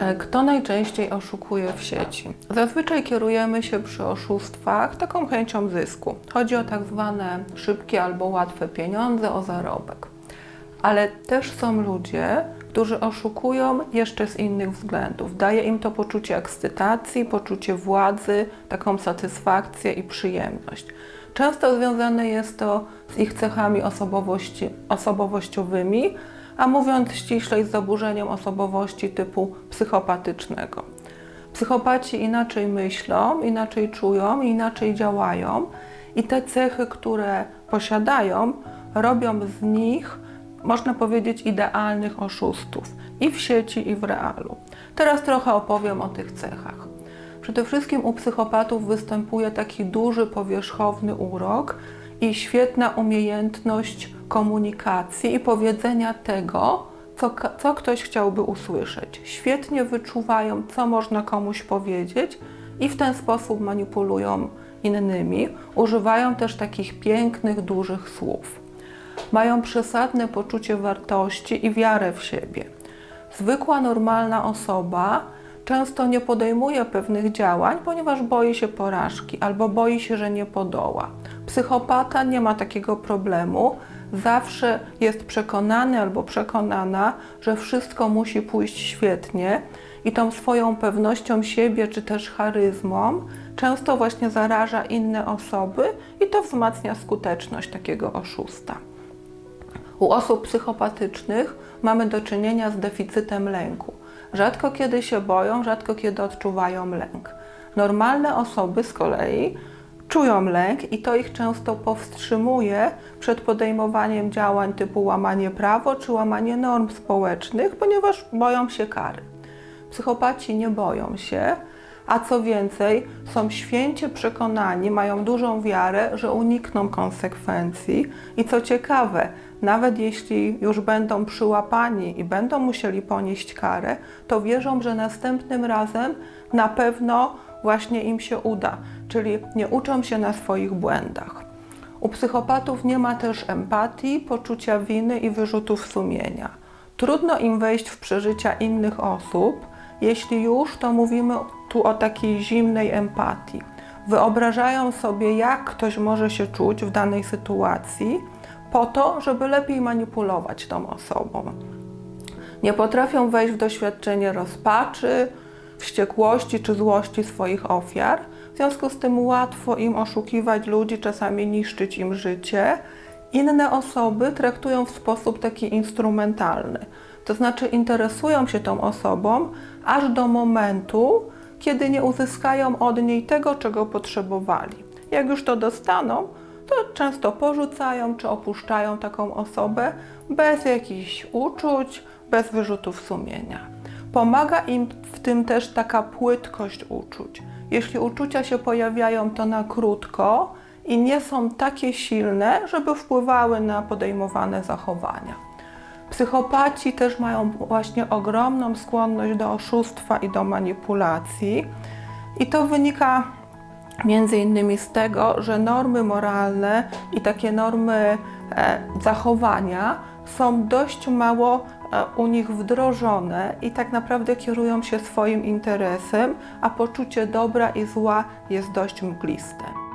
E, Kto najczęściej oszukuje w sieci? Zazwyczaj kierujemy się przy oszustwach taką chęcią zysku. Chodzi o tak zwane szybkie albo łatwe pieniądze, o zarobek. Ale też są ludzie, którzy oszukują jeszcze z innych względów. Daje im to poczucie ekscytacji, poczucie władzy, taką satysfakcję i przyjemność. Często związane jest to z ich cechami osobowości, osobowościowymi, a mówiąc ściślej z zaburzeniem osobowości typu psychopatycznego. Psychopaci inaczej myślą, inaczej czują, inaczej działają i te cechy, które posiadają, robią z nich, można powiedzieć, idealnych oszustów i w sieci, i w realu. Teraz trochę opowiem o tych cechach. Przede wszystkim u psychopatów występuje taki duży, powierzchowny urok i świetna umiejętność komunikacji i powiedzenia tego, co, co ktoś chciałby usłyszeć. Świetnie wyczuwają, co można komuś powiedzieć i w ten sposób manipulują innymi. Używają też takich pięknych, dużych słów. Mają przesadne poczucie wartości i wiarę w siebie. Zwykła, normalna osoba często nie podejmuje pewnych działań, ponieważ boi się porażki albo boi się, że nie podoła. Psychopata nie ma takiego problemu. Zawsze jest przekonany albo przekonana, że wszystko musi pójść świetnie i tą swoją pewnością siebie czy też charyzmą często właśnie zaraża inne osoby i to wzmacnia skuteczność takiego oszusta. U osób psychopatycznych mamy do czynienia z deficytem lęku. Rzadko kiedy się boją, rzadko kiedy odczuwają lęk. Normalne osoby z kolei czują lęk i to ich często powstrzymuje przed podejmowaniem działań typu łamanie prawo czy łamanie norm społecznych, ponieważ boją się kary. Psychopaci nie boją się, a co więcej, są święcie przekonani, mają dużą wiarę, że unikną konsekwencji. I co ciekawe, nawet jeśli już będą przyłapani i będą musieli ponieść karę, to wierzą, że następnym razem na pewno właśnie im się uda, czyli nie uczą się na swoich błędach. U psychopatów nie ma też empatii, poczucia winy i wyrzutów sumienia. Trudno im wejść w przeżycia innych osób, jeśli już, to mówimy tu o takiej zimnej empatii. Wyobrażają sobie, jak ktoś może się czuć w danej sytuacji, po to, żeby lepiej manipulować tą osobą. Nie potrafią wejść w doświadczenie rozpaczy, wściekłości czy złości swoich ofiar. W związku z tym łatwo im oszukiwać ludzi, czasami niszczyć im życie. Inne osoby traktują w sposób taki instrumentalny. To znaczy interesują się tą osobą aż do momentu, kiedy nie uzyskają od niej tego, czego potrzebowali. Jak już to dostaną, to często porzucają czy opuszczają taką osobę bez jakichś uczuć, bez wyrzutów sumienia. Pomaga im w tym też taka płytkość uczuć. Jeśli uczucia się pojawiają, to na krótko i nie są takie silne, żeby wpływały na podejmowane zachowania. Psychopaci też mają właśnie ogromną skłonność do oszustwa i do manipulacji, i to wynika między innymi z tego, że normy moralne i takie normy e, zachowania są dość mało e, u nich wdrożone i tak naprawdę kierują się swoim interesem, a poczucie dobra i zła jest dość mgliste.